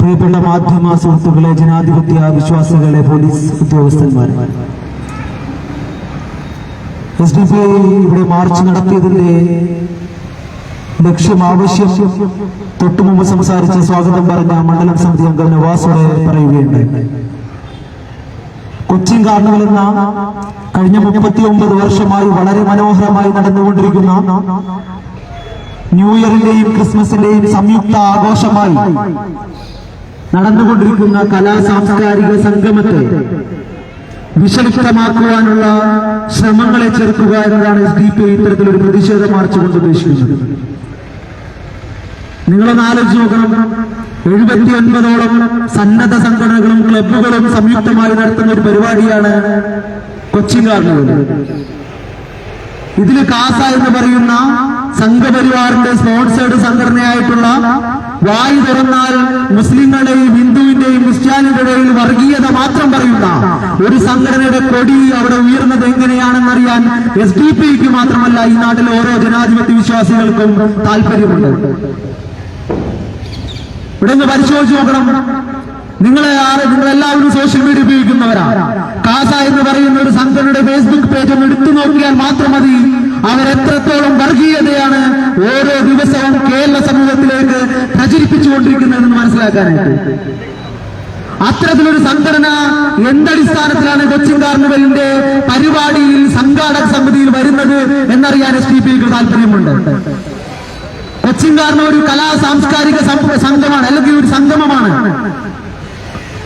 പ്രിയപ്പെട്ട മാധ്യമ സുഹൃത്തുക്കളെ ജനാധിപത്യ വിശ്വാസികളെ പോലീസ് ഉദ്യോഗസ്ഥന്മാർ എസ് ഡി പി ഇവിടെ മാർച്ച് നടത്തിയതിന്റെ ലക്ഷ്യം ആവശ്യം തൊട്ടു മുമ്പ് സംസാരിച്ച് സ്വാഗതം പറഞ്ഞ മണ്ഡലം സമിതി അംഗം നവാസോടെ പറയുകയുണ്ടായി. കൊച്ചിൻ കാർണിവൽ എന്ന കഴിഞ്ഞ മുപ്പത്തി ഒമ്പത് വർഷമായി വളരെ മനോഹരമായി നടന്നുകൊണ്ടിരിക്കുന്ന ന്യൂ ഇയറിന്റെയും ക്രിസ്മസിന്റെയും സംയുക്ത ആഘോഷമായി നടന്നുകൊണ്ടിരിക്കുന്ന കലാ സാംസ്കാരിക സംഗമത്തെ വിഷലിപ്തമാക്കുവാനുള്ള ശ്രമങ്ങളെ ചെറുക്കുക എന്നതാണ് എസ് ഡി പി ഇത്തരത്തിലൊരു പ്രതിഷേധ മാർച്ച് കൊണ്ട് ഉദ്ദേശിക്കുന്നത്. നിങ്ങളൊന്ന് ആലോചിച്ച് നോക്കണം. എഴുപത്തി ഒൻപതോളം സന്നദ്ധ സംഘടനകളും ക്ലബുകളും സംയുക്തമായി നടത്തുന്ന ഒരു പരിപാടിയാണ് കൊച്ചിൻ കാർണിവൽ ഇതിൽ കാസ എന്ന് പറയുന്ന സംഘപരിവാറിന്റെ സ്പോൺസേഡ് സംഘടനയായിട്ടുള്ള വായു തുറന്നാൽ മുസ്ലിങ്ങളുടെയും ഹിന്ദുവിന്റെയും ക്രിസ്ത്യാനികളുടെയും വർഗീയത മാത്രം പറയുന്ന ഒരു സംഘടനയുടെ കൊടി അവിടെ ഉയർന്നത് എങ്ങനെയാണെന്നറിയാൻ എസ് ഡി പിക്ക് മാത്രമല്ല ഈ നാട്ടിലെ ഓരോ ജനാധിപത്യ വിശ്വാസികൾക്കും താല്പര്യമുണ്ട് ഇവിടെ നിന്ന് പരിശോധിച്ച് നോക്കണം. നിങ്ങളെ ആരെ നിങ്ങളെല്ലാവരും സോഷ്യൽ മീഡിയ ഉപയോഗിക്കുന്നവരാ. കാസ എന്ന് പറയുന്ന ഒരു സംഘടനയുടെ ഫേസ്ബുക്ക് പേജ് ഒന്ന് എടുത്തു നോക്കിയാൽ മാത്രം മതി. അവരെത്രത്തോളം വർഗീയതയാണ് ഓരോ ദിവസവും കേരള സമൂഹത്തിലേക്ക് പ്രചരിപ്പിച്ചുകൊണ്ടിരിക്കുന്നതെന്ന് മനസ്സിലാക്കാനായിട്ട്. അത്തരത്തിലൊരു സംഘടന എന്തടിസ്ഥാനത്തിലാണ് കൊച്ചിൻ കാർണിവലിന്റെ പരിപാടിയിൽ സംഘാടക സമിതിയിൽ വരുന്നത് എന്നറിയാൻ എസ് ഡി പിക്ക് താല്പര്യമുണ്ട്. കൊച്ചിൻ കാർണ ഒരു കലാ സാംസ്കാരിക സംഘമാണ് അല്ലെങ്കിൽ ഒരു സംഗമമാണ്.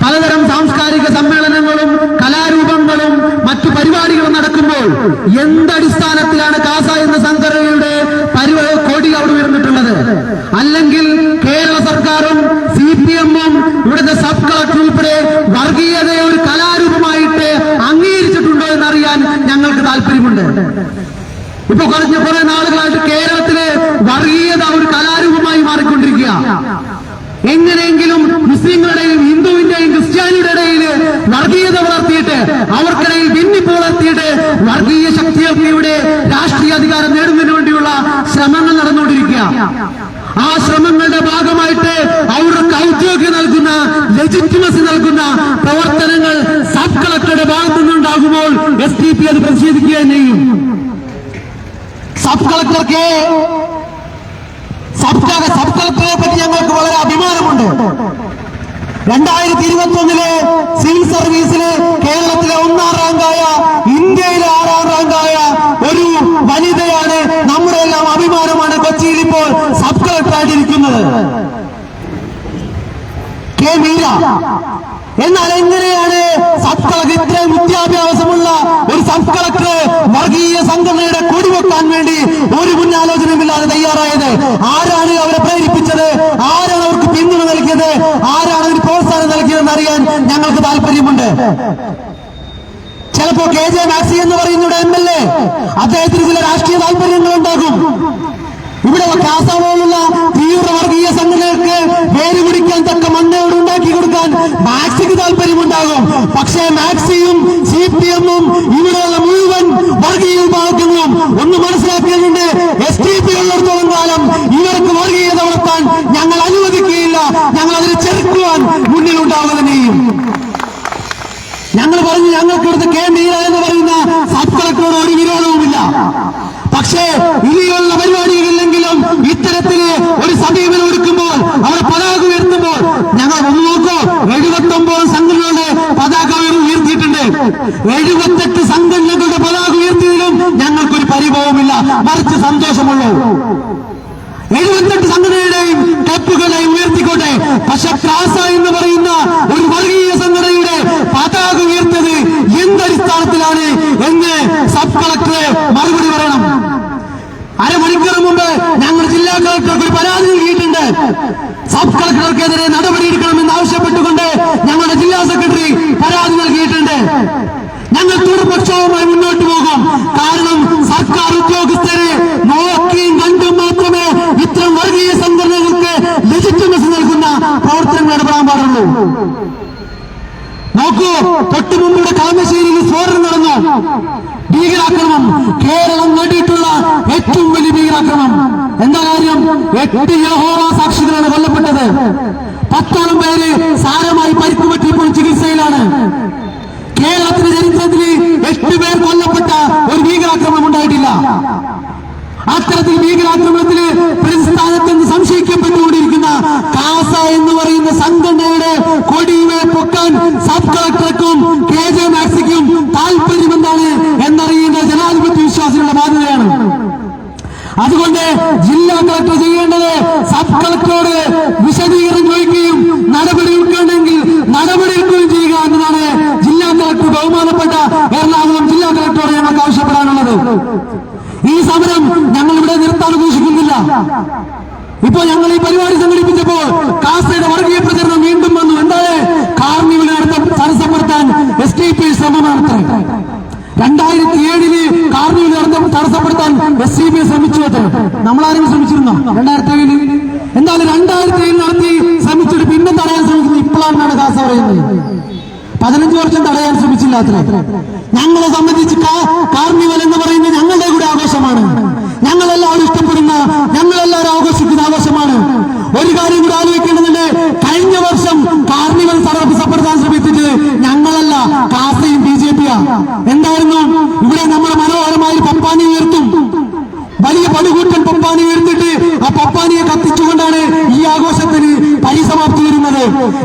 പലതരം സാംസ്കാരിക എന്തടിസ്ഥാനത്തിലാണ് കാസ എന്ന സംഘടനയുടെ പരിവ കൊടി അവിടെ ഉയർന്നിട്ടുള്ളത്? അല്ലെങ്കിൽ കേരള സർക്കാരും സി പി എമ്മും ഇവിടുത്തെ സബ് കളക്ടർ ഉൾപ്പെടെ വർഗീയതയെ ഒരു കലാരൂപമായിട്ട് അംഗീകരിച്ചിട്ടുണ്ടോ എന്നറിയാൻ ഞങ്ങൾക്ക് താല്പര്യമുണ്ട്. ഇപ്പൊ കുറഞ്ഞ കുറെ നാളുകളായിട്ട് കേരളത്തിൽ വർഗീയത ഒരു കലാരൂപമായി മാറിക്കൊണ്ടിരിക്കുക. എങ്ങനെയെങ്കിലും മുസ്ലിങ്ങളുടെയും ഹിന്ദുവിന്റെയും ക്രിസ്ത്യാനിയുടെ ഇടയിൽ വർഗീയത വളർത്തിയിട്ട് അവർക്കിടയിൽ ഭിന്നിപ്പ് വളർത്തിയിട്ട് വർഗീയ ശക്തികൾക്ക് ഇവിടെ രാഷ്ട്രീയ അധികാരം നേടുന്നതിന് വേണ്ടിയുള്ള ശ്രമങ്ങൾ നടന്നുകൊണ്ടിരിക്കുക. ആ ശ്രമങ്ങളുടെ ഭാഗമായിട്ട് അവർക്ക് ഔദ്യോഗിക നൽകുന്ന ലെജിറ്റിമസി നൽകുന്ന പ്രവർത്തനങ്ങൾ സബ് കളക്ടറുടെ ഭാഗത്തു നിന്നുണ്ടാകുമ്പോൾ എസ് ഡി പി അത് പ്രതിഷേധിക്കുക ചെയ്യും. സബ് കളക്ടർക്ക് സബ് സബ് കളക്ടറെ പറ്റി ഞങ്ങൾക്ക് വളരെ അഭിമാനമുണ്ട്. രണ്ടായിരത്തി ഇരുപത്തി ഒന്നിലെ സിവിൽ സർവീസിൽ കേരളത്തിലെ ഒന്നാം റാങ്കായ ഇന്ത്യയിലെ ആറാം റാങ്കായ ഒരു വനിതയാണ് നമ്മുടെ എല്ലാം അഭിമാനമാണ് കൊച്ചിയിൽ ഇപ്പോൾ സബ് കളക്ടറായിട്ടിരിക്കുന്നത് കെ മീര. എന്നാൽ എങ്ങനെയാണ് സബ് കളക്ടർ ഇത്രയും വിദ്യാഭ്യാസമുള്ള ഒരു സബ് കളക്ടർ വർഗീയ സംഘടനയുടെ കൊടിവെക്കാൻ വേണ്ടി ഒരു മുന്നാലോചനയുമില്ലാതെ തയ്യാറായത്? ആരാണ് അവരെ പ്രേരിപ്പിച്ചത്? ആരാണ് അവർക്ക് പിന്തുണ നൽകിയത്? ആരാണ് അവർ പ്രോത്സാഹനം നൽകിയതെന്ന് അറിയാൻ ഞങ്ങൾക്ക് താല്പര്യമുണ്ട് ചിലപ്പോ കെ ജെ മാക്സി എന്ന് പറയുന്ന എം എൽ എ. അദ്ദേഹത്തിന് ചില രാഷ്ട്രീയ താല്പര്യങ്ങൾ ഉണ്ടാകും. ഇവിടെ കാസർഗോഡുള്ള തീവ്ര വർഗീയ സംഘടനകൾക്ക് വേര് പിടിക്കാൻ തക്ക മണ്ണയോട് ഉണ്ടാക്കി കൊടുക്കാൻ മാക്സിക്ക് താല്പര്യമുണ്ടാകും. പക്ഷേ മാക്സിയും സി പി എമ്മും ഇവിടെയുള്ള മുഴുവൻ വർഗീയ വിഭാഗങ്ങളും ഒന്ന് മനസ്സിലാക്കിയതുകൊണ്ട് എസ് ടി പി ഉള്ളിടത്തോളം കാലം ഇവർക്ക് വർഗീയത വളർത്താൻ ഞങ്ങൾ അനുവദിക്കുകയില്ല. ഞങ്ങൾ അതിനെ ചെറുക്കുവാൻ മുന്നിലുണ്ടാവുക തന്നെയും. ഞങ്ങൾ പറഞ്ഞു ഞങ്ങൾക്ക് ഇവിടുത്തെ കെ മീര എന്ന് പറയുന്ന സബ് കളക്ടറോട് ഒരു വിരോധവുമില്ല പക്ഷേ ഇനിയുള്ള പരിപാടികളിലെങ്കിലും ഇത്തരത്തിൽ ഒരു സമീപനം എടുക്കുമ്പോൾ അവർ പതാക ഉയർത്തുമ്പോൾ ഞങ്ങൾ ഒന്ന് നോക്കൂ എഴുപത്തി ഒമ്പത് സംഘടനകളുടെ പതാക ഉയർ- ഉയർത്തിയിട്ടുണ്ട് എഴുപത്തെട്ട് സംഘടനകളുടെ പതാക ഉയർത്തിയതിലും ഞങ്ങൾക്കൊരു പരിഭവമില്ല. മറിച്ച് സന്തോഷമുള്ളൂ എഴുപത്തെട്ട് സംഘടനയുടെയും ക്ലബുകളെയും ഉയർത്തിക്കോട്ടെ പക്ഷെ ക്രാസ എന്ന് പറയുന്ന ഒരു വർഗീയ സംഘടനയുടെ പതാക ഉയർത്തത് എന്തടിസ്ഥാനത്തിലാണ് എന്ന് സബ് കളക്ടർ മറുപടി പറയണം അരമണിക്കൂർ മുമ്പ് ഞങ്ങൾ ജില്ലാ കളക്ടർക്ക് ഒരു പരാതി നൽകിയിട്ടുണ്ട് സബ് കളക്ടർക്കെതിരെ നടപടിയെടുക്കണമെന്ന് ആവശ്യപ്പെട്ടുകൊണ്ട് ഞങ്ങളുടെ ജില്ലാ സെക്രട്ടറി പരാതി നൽകിയിട്ടുണ്ട്. ഞങ്ങൾ തുടർപക്ഷവുമായി മുന്നോട്ട് പോകും. കാരണം സർക്കാർ ഉദ്യോഗസ്ഥരെ നോക്കിയും കണ്ടും മാത്രമേ ഇത്തരം വർഗീയ സംഘടനകൾക്ക് ലെജിറ്റിമസി നൽകുന്ന പ്രവർത്തനങ്ങൾ ഇടപെടാൻ പാടുള്ളൂ. നോക്കൂ തൊട്ടു മുമ്പ് ഇവിടെ കളമശ്ശേരിയിൽ സ്ഫോടനം നടന്നു. ഭീകരാക്രമണം കേരളം നേടിയിട്ടുള്ള ഏറ്റവും വലിയ ഭീകരാക്രമണം എന്താ കാര്യം? എട്ട് യഹോവ സാക്ഷികളാണ് കൊല്ലപ്പെട്ടത്. പത്തോളം പേര് സാരമായി പരിക്ക് പറ്റിയപ്പോൾ ചികിത്സയിലാണ് കേരളത്തിന്റെ ചരിത്രത്തിൽ എട്ട് പേർ കൊല്ലപ്പെട്ട ഒരു ഭീകരാക്രമണം ഉണ്ടായിട്ടില്ല അത്തരത്തിൽ ഭീകരാക്രമണത്തിന് പ്രതിസ്ഥാനത്ത് നിന്ന് സംശയിക്കപ്പെട്ടുകൊണ്ടിരിക്കുന്ന കാസ എന്ന് പറയുന്ന സംഘടനയുടെ കൊടിയെ പൊക്കാൻ സബ് കളക്ടർക്കും കെ ജെ മാക്സിക്കും താല്പര്യമെന്താണ് എന്നറിയുന്ന ജനാധിപത്യ വിശ്വാസികളുടെ ബാധ്യതയാണ്. അതുകൊണ്ട് ജില്ലാ കളക്ടർ ചെയ്യേണ്ടത് സബ് കളക്ടറോട് വിശദീകരണം ചോദിക്കുകയും നടപടി എടുക്കണമെങ്കിൽ നടപടി എടുക്കുകയും ചെയ്യുക എന്നതാണ് ജില്ലാ കളക്ടർ ബഹുമാനപ്പെട്ട എറണാകുളം ജില്ലാ കളക്ടറോട് ഞങ്ങൾക്ക് ആവശ്യപ്പെടാനുള്ളത്. ഈ സമരം ഞങ്ങൾ ഇവിടെ നിർത്താൻ ഉദ്ദേശിക്കുന്നില്ല. ഇപ്പൊ ഞങ്ങൾ ഈ പരിപാടി സംഘടിപ്പിച്ചപ്പോൾ കാസയുടെ വർഗീയ പ്രചരണം വീണ്ടും വന്നു. എന്താണ് കാർണിവൽ തടസ്സപ്പെടുത്താൻ എസ് ഡി പി ശ്രമമാണ് രണ്ടായിരത്തി ഏഴിൽ കാർണിവൽ നടത്തും തടസ്സപ്പെടുത്താൻ എസ് ഡി പി ശ്രമിച്ചു അത്. നമ്മളാരും ശ്രമിച്ചിരുന്നോ? രണ്ടായിരത്തി ഏഴിൽ എന്തായാലും രണ്ടായിരത്തി ഏഴിൽ നടത്തി ശ്രമിച്ചിട്ട് പിന്നെ തടയാൻ ശ്രമിക്കുന്നത് ഇപ്പോഴാണ് കാസ പറയുന്നത്. പതിനഞ്ച് വർഷം തടയാൻ ശ്രമിച്ചില്ല അത്ര. ഞങ്ങളെ സംബന്ധിച്ച് കാർണിവൽ എന്ന് പറയുന്നത് ഞങ്ങളുടെ കൂടെ ആഘോഷമാണ്. ഞങ്ങളെല്ലാവരും ഇഷ്ടപ്പെടുന്ന ഞങ്ങളെല്ലാവരും ആഘോഷിക്കുന്ന ആഘോഷമാണ്. ഒരു കാര്യം കൂടെ ആലോചിക്കേണ്ടതുണ്ട്. കഴിഞ്ഞ വർഷം കാർണിവൽ തടസ്സപ്പെടുത്താൻ ശ്രമിച്ചിട്ട് ഞങ്ങളല്ല കാസയും ബി ജെ പിയാ. എന്തായിരുന്നു? ഇവിടെ നമ്മൾ മനോഹരമായി പപ്പാനി ഉയർത്തും. വലിയ പടുകൂട്ടൻ പപ്പാനി ഉയർത്തിട്ട് ആ പപ്പാനിയെ കത്തിച്ചുകൊണ്ടാണ് ഈ ആഘോഷത്തിന് പരിസമാപ്തി വരുന്നത്.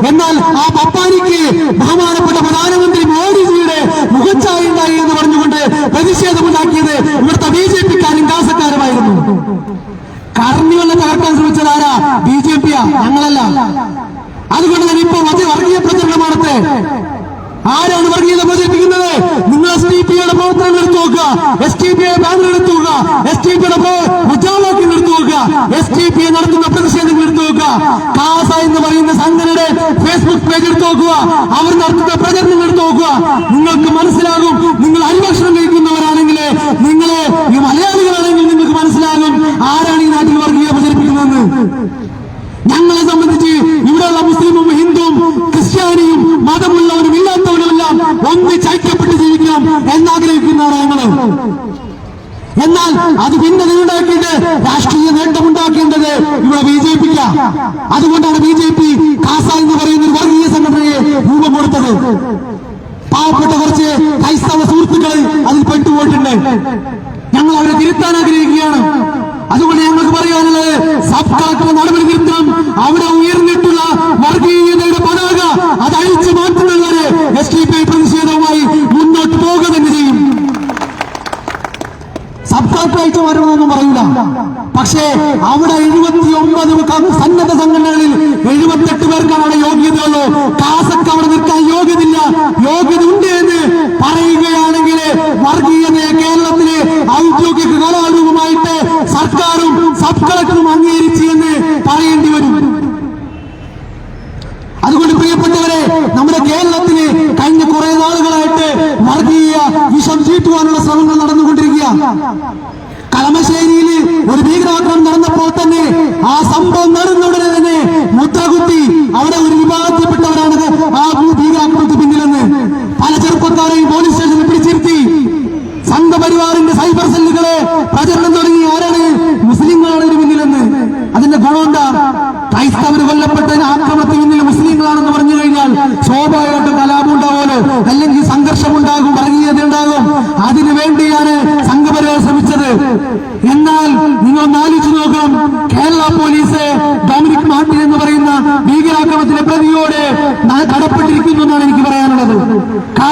എന്നാൽ ആ പപ്പാനിക്ക് ബഹുമാനപ്പെട്ട പ്രധാനമന്ത്രി മോദിജിയുടെ മുഖച്ചായ ഉണ്ടായി എന്ന് പറഞ്ഞുകൊണ്ട് പ്രതിഷേധമുണ്ടാക്കിയത് ഇവിടുത്തെ ബി ജെ പിക്കാരും കാസക്കാരുമായിരുന്നു. കർണികളെ തകർക്കാൻ ശ്രമിച്ചത് ആരാ? ബി ജെ പിയാ? ഞങ്ങളല്ല. അതുകൊണ്ട് തന്നെ ഇപ്പൊ വർഗീയ പ്രചരണമാണത്തെ ആരാണ് വർഗീയത പ്രചരിപ്പിക്കുന്നത്? നിങ്ങൾ എസ് ടി പിയുടെ പ്രവർത്തനം എടുത്തു നോക്കുക. എസ് ടി പി ബാനർ എടുത്തു നോക്കുക. എസ് ടി പിയുടെ മുദ്രാവാക്യം എടുത്തു നോക്കുക. എസ് ടി പി നടത്തുന്ന പ്രതിഷേധങ്ങൾ എടുത്തു നോക്കുക. കാസ എന്ന് പറയുന്ന സംഘടനയുടെ ഫേസ്ബുക്ക് പേജ് എടുത്തു നോക്കുക. അവർ നടത്തുന്ന പ്രചരണങ്ങൾ എടുത്തു നോക്കുക. നിങ്ങൾക്ക് മനസ്സിലാകും. നിങ്ങൾ അരിഭക്ഷണം കഴിക്കുന്നവരാണെങ്കിൽ നിങ്ങളെ ഈ മലയാളികളാണെങ്കിൽ നിങ്ങൾക്ക് മനസ്സിലാകും. ആരാണ് ഈ നാട്ടിൽ വർഗീയ പ്രചരിപ്പിക്കുന്നതെന്ന്? ഞങ്ങളെ ഇല്ലാത്തവരുമെല്ലാം ഒന്നിച്ച് ഐക്യപ്പെട്ട് ജീവിക്കണം എന്നാഗ്രഹിക്കുന്നവരാണ് ഞങ്ങൾ എന്നാൽ അത് ഭിന്നത ഉണ്ടാക്കിയിട്ട് രാഷ്ട്രീയ നേട്ടം ഉണ്ടാക്കേണ്ടത് ഇവിടെ ബി ജെ പിക്ക. അതുകൊണ്ടാണ് ബി ജെ പി കാസ എന്ന് പറയുന്ന ഒരു വർഗീയ സംഘടനയെ രൂപം കൊടുത്തത്. പാവപ്പെട്ട കുറച്ച് ക്രൈസ്തവ സുഹൃത്തുക്കൾ അതിൽ പെട്ടുപോയിട്ടുണ്ട്. ഞങ്ങൾ അവരെ തിരുത്താൻ ആഗ്രഹിക്കുകയാണ്. അതുകൊണ്ട് ഞങ്ങൾക്ക് പറയാനുള്ളത് സബ് കളക്ടർ നടപടി തിരുത്തണം. അവിടെ ഉയർന്നിട്ടുള്ള വർഗീയതയുടെ പതാക അത് അഴിച്ചു മാറ്റുന്നവരെ എസ് ടി പി പ്രതിഷേധവുമായി മുന്നോട്ട് പോകുക തന്നെ ചെയ്യും സബ് കളക്ടർ അയച്ചു വരണമെന്നൊന്നും പറയില്ല പക്ഷേ അവിടെ എഴുപത്തി ഒമ്പത് സന്നദ്ധ സംഘടനകളിൽ എഴുപത്തെട്ട് പേർക്കാണ് അവിടെ യോഗ്യതയുള്ളൂ കാസക്ക് അവിടെ നിൽക്കാൻ യോഗ്യതയില്ല. യോഗ്യത ഉണ്ട് എന്ന് പറയുകയാണെങ്കിൽ വർഗീയതയെ കേരളത്തിലെ ഔദ്യോഗിക കലാരൂപമായിട്ട് സർക്കാരും സബ് കളക്ടറും അംഗീകരിച്ചു എന്ന് പറയേണ്ടി വരും. അതുകൊണ്ട് പ്രിയപ്പെട്ടവരെ നമ്മുടെ കേരളത്തിന് കഴിഞ്ഞ കുറെ നാളുകളായിട്ട് വർഗീയ വിഷം ചീട്ടുവാനുള്ള ശ്രമങ്ങൾ നടന്നുകൊണ്ടിരിക്കുക കളമശ്ശേരിയിൽ ഒരു ഭീകരാക്രമണം Cá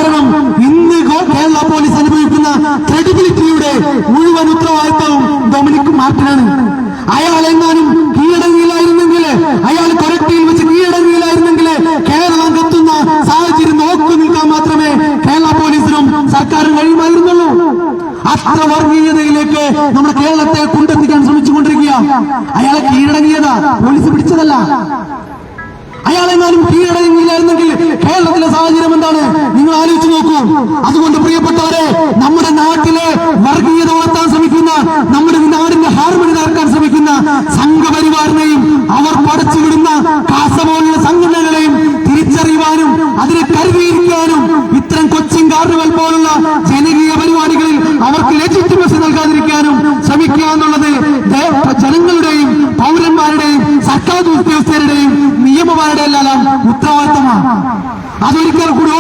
നമ്മുടെ നാടിന്റെ ഹാർമണി നടക്കാൻ ശ്രമിക്കുന്ന സംഘപരിവാറിനെയും അവർ പടച്ചുവിടുന്ന കാസമോളിലെ സംഘടനകളെയും തിരിച്ചറിയുവാനും അതിനെ കരുതിയിരിക്കാനും ഇത്തരം കൊച്ചിൻ കാർണിവൽ പോലുള്ള ജനകീയ പരിപാടികളിൽ അവർക്ക് ലെജിറ്റിമസി നൽകാതിരിക്കാനും ശ്രമിക്കുക എന്നുള്ളത് ജനങ്ങളുടെയും പൗരന്മാരുടെയും സർക്കാർ ഉദ്യോഗസ്ഥരുടെയും നിയമമാരുടെ എല്ലാം ഉത്തരവാദിത്തമാണ്. അതൊരിക്കൽ കൂടി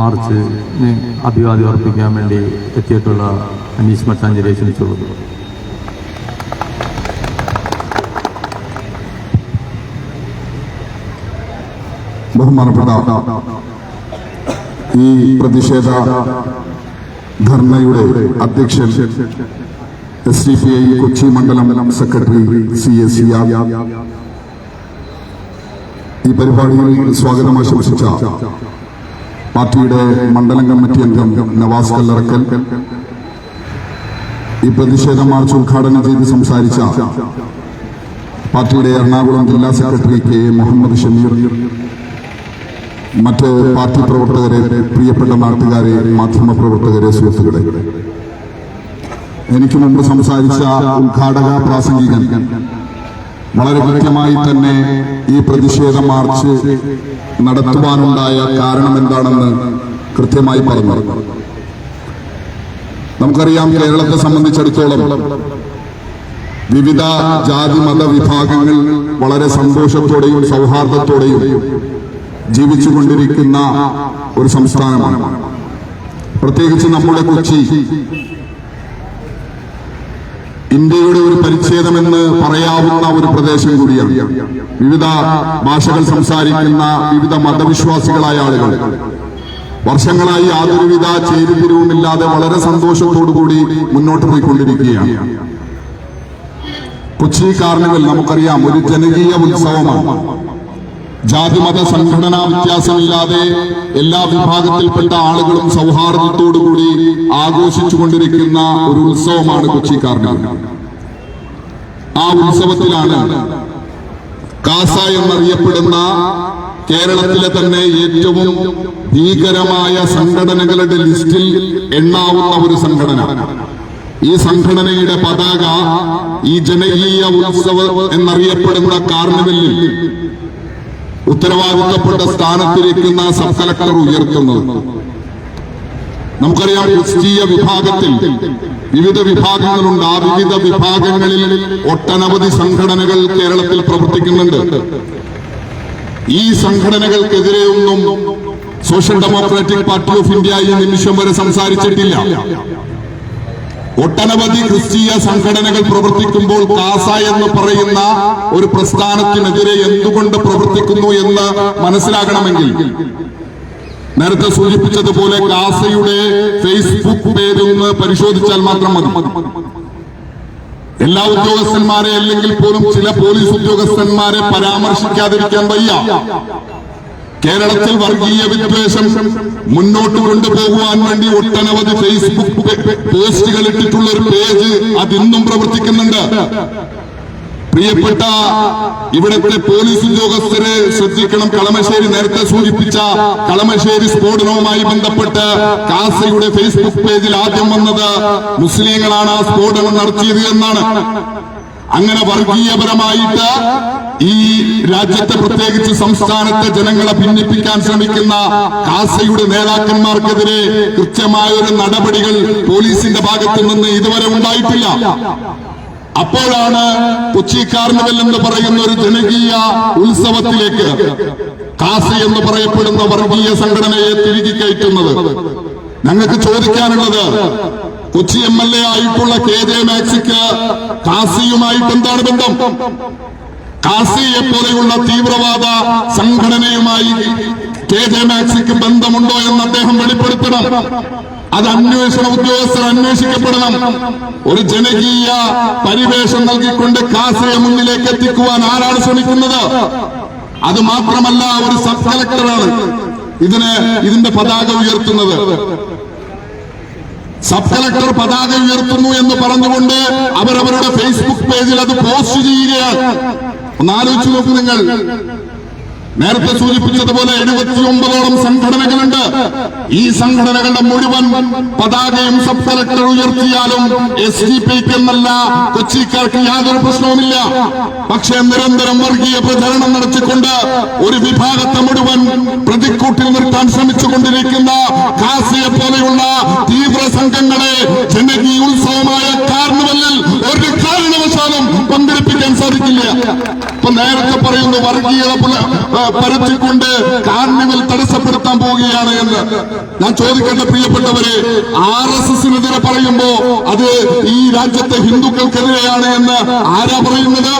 മാർച്ചിന് അഭിവാദ്യം അർപ്പിക്കാൻ വേണ്ടി എത്തിയിട്ടുള്ള അനീഷ് മട്ടാഞ്ചേരിയെ ക്ഷണിച്ചുള്ളത് ബഹുമാനപ്പെട്ട ഈ പ്രതിഷേധ ധർണയുടെ അധ്യക്ഷൻ S D P I Kochi മണ്ഡലം സെക്രട്ടറി സി എസ് ഈ പരിപാടിയിൽ സ്വാഗതം ആശംസിച്ച പാർട്ടിയുടെ മണ്ഡലം കമ്മിറ്റി അംഗം നവാസ് കല്ലറക്കൽ. ഈ പ്രതിഷേധ മാർച്ച് ഉദ്ഘാടനം ചെയ്ത് സംസാരിച്ച പാർട്ടിയുടെ എറണാകുളം ജില്ലാ സെക്രട്ടറി കെ മുഹമ്മദ് ഷമീർ മറ്റ് പാർട്ടി പ്രവർത്തകരെ പ്രിയപ്പെട്ട നാട്ടുകാരെ മാധ്യമ പ്രവർത്തകരെ സുഹൃത്തുക്കളെ. എനിക്ക് മുമ്പ് സംസാരിച്ച ഉദ്ഘാടക പ്രാസംഗികൻ വളരെ കൃത്യമായി തന്നെ ഈ പ്രതിഷേധ മാർച്ച് നടത്തുവാനുണ്ടായ കാരണം എന്താണെന്ന് കൃത്യമായി പറഞ്ഞു. നമുക്കറിയാം കേരളത്തെ സംബന്ധിച്ചിടത്തോളം വിവിധ ജാതി മത വിഭാഗങ്ങൾ വളരെ സന്തോഷത്തോടെയും സൗഹാർദ്ദത്തോടെയും ജീവിച്ചുകൊണ്ടിരിക്കുന്ന ഒരു സംസ്ഥാനമാണ്. പ്രത്യേകിച്ച് നമ്മുടെ കൊച്ചി. ഇന്ത്യയുടെ ഒരു പരിച്ഛേദമെന്ന് പറയാവുന്ന ഒരു പ്രദേശം കൂടിയാണ്. വിവിധ ഭാഷകൾ സംസാരിക്കുന്ന വിവിധ മതവിശ്വാസികളായ ആളുകൾ. വർഷങ്ങളായി യാതൊരുവിധ ചേരിതിരിവുമില്ലാതെ വളരെ സന്തോഷത്തോടുകൂടി മുന്നോട്ട് പോയിക്കൊണ്ടിരിക്കുകയാണ്. കൊച്ചി കാർണിവൽ നമുക്കറിയാം ഒരു ജനകീയ ഉത്സവമാണ്. ജാതിമത സംഘടനാ വ്യത്യാസമില്ലാതെ എല്ലാ വിഭാഗത്തിൽപ്പെട്ട ആളുകളും സൗഹാർദ്ദത്തോടുകൂടി ആഘോഷിച്ചുകൊണ്ടിരിക്കുന്ന ഒരു ഉത്സവമാണ് കൊച്ചി കാർണിവൽ. ആ ഉത്സവത്തിലാണ് കാസ എന്നറിയപ്പെടുന്ന കേരളത്തിലെ തന്നെ ഏറ്റവും ഭീകരമായ സംഘടനകളുടെ ലിസ്റ്റിൽ എണ്ണാവുന്ന ഒരു സംഘടന. ഈ സംഘടനയുടെ പതാക ഈ ജനകീയ ഉത്സവം എന്നറിയപ്പെടുന്ന കാർണിവലിൽ ഉത്തരവാദിത്തപ്പെട്ട സ്ഥാനത്തിരിക്കുന്ന സബ് കലക്ടർ ഉയർത്തുന്നത്. നമുക്കറിയാം ക്രിസ്തീയ വിഭാഗത്തിൽ വിവിധ വിഭാഗങ്ങളുണ്ട്. ആ വിവിധ വിഭാഗങ്ങളിൽ ഒട്ടനവധി സംഘടനകൾ കേരളത്തിൽ പ്രവർത്തിക്കുന്നുണ്ട്. ഈ സംഘടനകൾക്കെതിരെ ഒന്നും social democratic party of India ഈ നിമിഷം വരെ സംസാരിച്ചിട്ടില്ല. ഒട്ടനവധി ക്രിസ്തീയ സംഘടനകൾ പ്രവർത്തിക്കുമ്പോൾ കാസ എന്ന് പറയുന്ന ഒരു പ്രസ്ഥാനത്തിനെതിരെ എന്തുകൊണ്ട് പ്രവർത്തിക്കുന്നു എന്ന് മനസ്സിലാകണമെങ്കിൽ നേരത്തെ സൂചിപ്പിച്ചതുപോലെ കാസയുടെ ഫേസ്ബുക്ക് പേരൊന്ന് പരിശോധിച്ചാൽ മാത്രം മതി. എല്ലാ ഉദ്യോഗസ്ഥന്മാരെ അല്ലെങ്കിൽ പോലും ചില പോലീസ് ഉദ്യോഗസ്ഥന്മാരെ പരാമർശിക്കാതിരിക്കാൻ വയ്യ. കേരളത്തിൽ വർഗീയ വിദ്വേഷം മുന്നോട്ട് കൊണ്ടുപോകുവാൻ വേണ്ടി ഒട്ടനവധി ഫേസ്ബുക്ക് പോസ്റ്റുകൾ ഇട്ടിട്ടുള്ള ഒരു പേജ് അതിന്നും പ്രവർത്തിക്കുന്നുണ്ട്. പ്രിയപ്പെട്ട ഇവിടുത്തെ പോലീസ് ഉദ്യോഗസ്ഥരെ ശ്രദ്ധിക്കണം. കളമശ്ശേരി നേരത്തെ സൂചിപ്പിച്ച കളമശ്ശേരി സ്ഫോടനവുമായി ബന്ധപ്പെട്ട് കാസയുടെ ഫേസ്ബുക്ക് പേജിൽ ആദ്യം വന്നത് മുസ്ലിങ്ങളാണ് ആ സ്ഫോടനം നടത്തിയത് എന്നാണ്. അങ്ങനെ വർഗീയപരമായിട്ട് ഈ രാജ്യത്തെ പ്രത്യേകിച്ച് സംസ്ഥാനത്തെ ജനങ്ങളെ ഭിന്നിപ്പിക്കാൻ ശ്രമിക്കുന്ന കാസയുടെ നേതാക്കന്മാർക്കെതിരെ കൃത്യമായ ഒരു നടപടികൾ പോലീസിന്റെ ഭാഗത്തു നിന്ന് ഇതുവരെ ഉണ്ടായിട്ടില്ല. അപ്പോഴാണ് കൊച്ചി കാർണിവൽ എന്ന് പറയുന്ന ഒരു ജനകീയ ഉത്സവത്തിലേക്ക് കാസ എന്ന് പറയപ്പെടുന്ന വർഗീയ സംഘടനയെ തിരികെ കയറ്റുന്നത്. ഞങ്ങൾക്ക് ചോദിക്കാനുള്ളത് കൊച്ചി എം എൽ എ ആയിട്ടുള്ള കെ ജെ മാക്സിക്ക് കാസിയുമായിട്ട് എന്താണ് ബന്ധം? കാസിയെ പോലെയുള്ള തീവ്രവാദ സംഘടനയുമായി കെ ജെ മാക്സിക്ക് ബന്ധമുണ്ടോ എന്ന് അദ്ദേഹം വെളിപ്പെടുത്തണം. അത് അന്വേഷണ ഉദ്യോഗസ്ഥർ അന്വേഷിക്കപ്പെടണം. ഒരു ജനകീയ പരിവേഷം നൽകിക്കൊണ്ട് കാസിയെ മുന്നിലേക്ക് എത്തിക്കുവാൻ ആരാണ് ശ്രമിക്കുന്നത്? അത് മാത്രമല്ല ഒരു സബ് കളക്ടറാണ് ഇതിന് ഇതിന്റെ പതാക ഉയർത്തുന്നത്. സബ് കളക്ടർ പതാക ഉയർത്തുന്നു എന്ന് പറഞ്ഞുകൊണ്ട് അവരവരുടെ ഫേസ്ബുക്ക് പേജിൽ അത് പോസ്റ്റ് ചെയ്യുകയാണ്. ഒന്ന് ആലോചിച്ച് നോക്കൂ നിങ്ങൾ. നേരത്തെ സൂചിപ്പിച്ചതുപോലെ എഴുപത്തിയൊമ്പതോളം സംഘടനകളുണ്ട്. ഈ സംഘടനകളുടെ മുഴുവൻ പതാകയും സബ് കളക്ടർ ഉയർത്തിയാലും എസ് ഡി പിക്ക് എന്നല്ല കൊച്ചിക്കാർക്ക് യാതൊരു പ്രശ്നവുമില്ല. പക്ഷേ നിരന്തരം വർഗീയ പ്രചരണം നടത്തിക്കൊണ്ട് ഒരു വിഭാഗത്തെ മുഴുവൻ പ്രതിക്കൂട്ടിൽ നിർത്താൻ ശ്രമിച്ചുകൊണ്ടിരിക്കുന്ന കാസിയെ പോലെയുള്ള തീവ്ര സംഘങ്ങളെ ജനകീയ ഉത്സവമായ കാർണിവലിൽ ഒരു കാരണവശാലും പങ്കെടുപ്പിക്കാൻ സാധിക്കില്ല. ഇപ്പൊ നേരത്തെ പറയുന്നു വർഗീയത പരത്തിക്കൊണ്ട് കാർണിവൽ തടസ്സപ്പെടുത്താൻ പോവുകയാണ് എന്ന് ഞാൻ ചോദിക്കേണ്ട പ്രിയപ്പെട്ടവരെ ആർ എസ് എസിനെതിരെ പറയുമ്പോ അത് ഈ രാജ്യത്തെ ഹിന്ദുക്കൾക്കെതിരെയാണ് എന്ന് ആരാ പറയുന്നത്?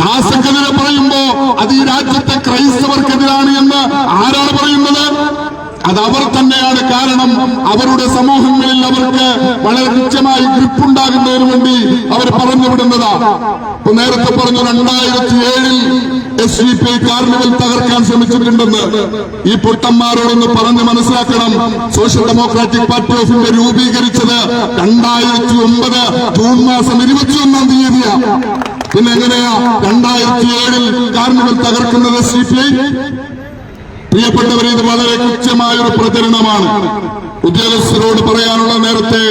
കാസക്കെതിരെ പറയുമ്പോ അത് ഈ രാജ്യത്തെ ക്രൈസ്തവർക്കെതിരാണ് എന്ന് ആരാണ് പറയുന്നത്? അത് അവർ തന്നെയാണ്. കാരണം അവരുടെ സമൂഹങ്ങളിൽ അവർക്ക് വളരെ കൃത്യമായി ഗ്രിപ്പുണ്ടാകുന്നതിന് വേണ്ടി അവർ പറഞ്ഞു വിടുന്നതാ ഇപ്പൊ നേരത്തെ പറഞ്ഞു രണ്ടായിരത്തി ഏഴിൽ എസ് ഡി പി കാർണിവൽ തകർക്കാൻ ശ്രമിച്ചിട്ടുണ്ടെന്ന് ഈ പൊട്ടന്മാരോടൊന്ന് പറഞ്ഞ് മനസ്സിലാക്കണം. Social democratic party of India രൂപീകരിച്ചത് രണ്ടായിരത്തി ഒമ്പത് ജൂൺ മാസം ഇരുപത്തിയൊന്നാം തീയതിയാണ് പിന്നെ എങ്ങനെയാ? രണ്ടായിരത്തി ഏഴിൽ കാർണിവൽ തകർക്കുന്നത് സി പി പ്രിയപ്പെട്ടവരെ ഇത് വളരെ കൃത്യമായ ഒരു പ്രചരണമാണ്. ഉദ്യോഗസ്ഥരോട് പറയാനുള്ള നേരത്തെ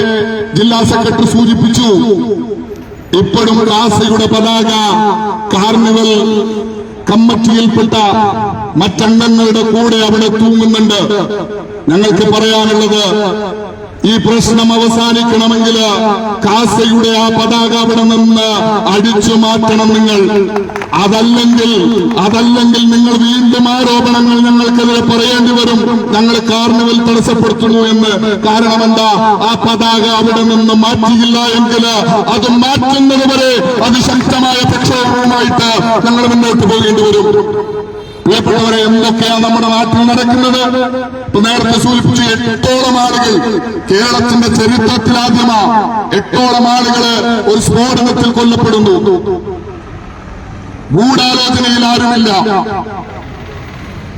ജില്ലാ സെക്രട്ടറി സൂചിപ്പിച്ചു. ഇപ്പോഴും കാസിയുടെ പതാക കാർണിവൽ കമ്മിറ്റിയിൽപ്പെട്ട മറ്റംഗങ്ങളുടെ കൂടെ അവിടെ തൂങ്ങുന്നുണ്ട്. ഞങ്ങൾക്ക് പറയാനുള്ളത് ഈ പ്രശ്നം അവസാനിക്കണമെങ്കിൽ കാസയുടെ ആ പതാക അവിടെ നിന്ന് അടിച്ചു മാറ്റണം നിങ്ങൾ. അതല്ലെങ്കിൽ അതല്ലെങ്കിൽ നിങ്ങൾ വീണ്ടും ആരോപണങ്ങൾ ഞങ്ങൾക്കെതിരെ പറയേണ്ടി വരും. ഞങ്ങൾ കാർണിവൽ തടസ്സപ്പെടുത്തുന്നു എന്ന്. കാരണം എന്താ? ആ പതാക അവിടെ നിന്ന് മാറ്റിയില്ല എങ്കിൽ അത് മാറ്റുന്നത് വരെ അതിശക്തമായ പ്രക്ഷോഭവുമായിട്ട് ഞങ്ങൾ മുന്നോട്ട് പോകേണ്ടി വരും. പ്രിയപ്പെട്ടവരെ എന്തൊക്കെയാണ് നമ്മുടെ നാട്ടിൽ നടക്കുന്നത്? ഇപ്പൊ നേരത്തെ സൂചിപ്പിച്ചു എട്ടോളം ആളുകൾ കേരളത്തിന്റെ ചരിത്രത്തിൽ ആദ്യമാ എട്ടോളം ആളുകൾ ഒരു സ്ഫോടനത്തിൽ കൊല്ലപ്പെടുന്നു. ഗൂഢാലോചനയിൽ ആരുമില്ല.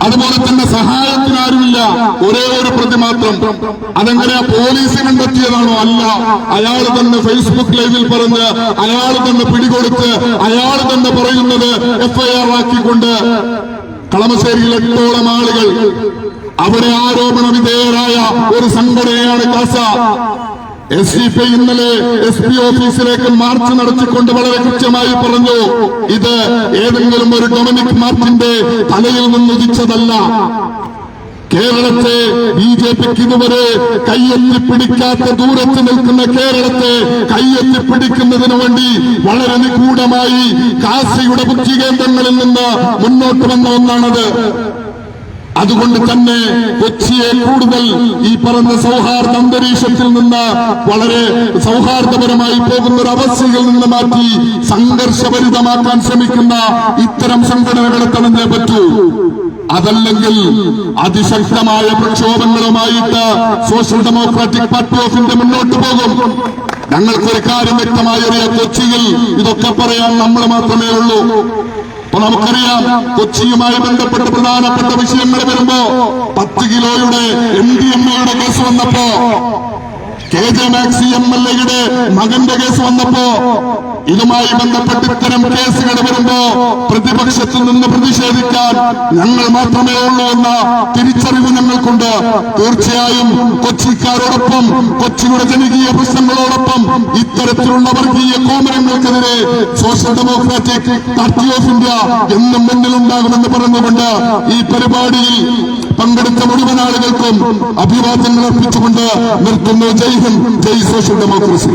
അതുപോലെ തന്നെ സഹായത്തിന് ആരുമില്ല. ഒരേ ഒരു പ്രതി മാത്രം. അതെങ്ങനെയാ പോലീസ് കണ്ടെത്തിയതാണോ അല്ല. അയാൾ തന്നെ ഫേസ്ബുക്ക് ലൈവിൽ പറഞ്ഞ് അയാൾ തന്നെ പിടികൊടുത്ത് അയാൾ തന്നെ പറയുന്നത് എഫ്ഐആർ ആക്കിക്കൊണ്ട് കളമശ്ശേരിയിൽ എട്ടോളം ആളുകൾ അവിടെ ആരോപണ വിധേയരായ ഒരു സംഘടനയാണ് കാസ. എസ് ഡി പി ഇന്നലെ എസ് പി ഓഫീസിലേക്ക് മാർച്ച് നടത്തിക്കൊണ്ട് വളരെ കൃത്യമായി പറഞ്ഞു ഇത് ഏതെങ്കിലും ഒരു ഡൊമിനിക് മാർച്ചിന്റെ തലയിൽ നിന്നുദിച്ചതല്ല. കേരളത്തെ ബി ജെ പിക്ക് ഇതുവരെ കയ്യെത്തി പിടിക്കാത്ത ദൂരത്ത് നിൽക്കുന്ന കേരളത്തെ കയ്യെത്തി പിടിക്കുന്നതിന് വേണ്ടി വളരെ നിഗൂഢമായി കാസിയുടെ ബുദ്ധികേന്ദ്രങ്ങളിൽ നിന്ന് മുന്നോട്ട് വന്ന ഒന്നാണത്. അതുകൊണ്ട് തന്നെ കൊച്ചിയെ കൂടുതൽ ഈ പറഞ്ഞ സൗഹാർദ്ദ അന്തരീക്ഷത്തിൽ നിന്ന് വളരെ സൗഹാർദ്ദപരമായി പോകുന്ന ഒരു അവസ്ഥയിൽ നിന്ന് മാറ്റി സംഘർഷഭരിതമാക്കാൻ ശ്രമിക്കുന്ന ഇത്തരം സംഘടനകളെ തടഞ്ഞേ പറ്റൂ. അതല്ലെങ്കിൽ അതിശക്തമായ പ്രക്ഷോഭങ്ങളുമായിട്ട് social democratic party of India മുന്നോട്ട് പോകും. ഞങ്ങൾക്കൊരു കാര്യം വ്യക്തമായറിയാം കൊച്ചിയിൽ ഇതൊക്കെ പറയാൻ നമ്മൾ മാത്രമേ ഉള്ളൂ. അപ്പൊ നമുക്കറിയാം കൊച്ചിയുമായി ബന്ധപ്പെട്ട പ്രധാനപ്പെട്ട വിഷയങ്ങൾ വരുമ്പോ പത്ത് കിലോയുടെ എം ഡി എം എയുടെ കേസ് വന്നപ്പോ K J Maxi M L എയുടെ മകന്റെ കേസ് വന്നപ്പോ ഇതുമായി ബന്ധപ്പെട്ട് ഇത്തരം കേസുകൾ വരുമ്പോ പ്രതിപക്ഷത്തിൽ നിന്ന് പ്രതിഷേധിക്കാൻ ഞങ്ങൾ മാത്രമേ ഉള്ളൂ എന്ന തിരിച്ചറിവ് ഞങ്ങൾക്കുണ്ട്. തീർച്ചയായും കൊച്ചിക്കാരോടൊപ്പം കൊച്ചിയുടെ ജനകീയ പ്രശ്നങ്ങളോടൊപ്പം ഇത്തരത്തിലുള്ള വർഗീയ കോമരങ്ങൾക്കെതിരെ social democratic party of India എന്നും മുന്നിലുണ്ടാകുമെന്ന് പറഞ്ഞുകൊണ്ട് ഈ പരിപാടിയിൽ പങ്കെടുത്ത മുഴുവൻ ആളുകൾക്കും അഭിവാദ്യങ്ങൾ അർപ്പിച്ചുകൊണ്ട് നിർത്തുന്നു. ജയ് ഹിന്ദ് ജയ് സോഷ്യൽ ഡെമോക്രസി.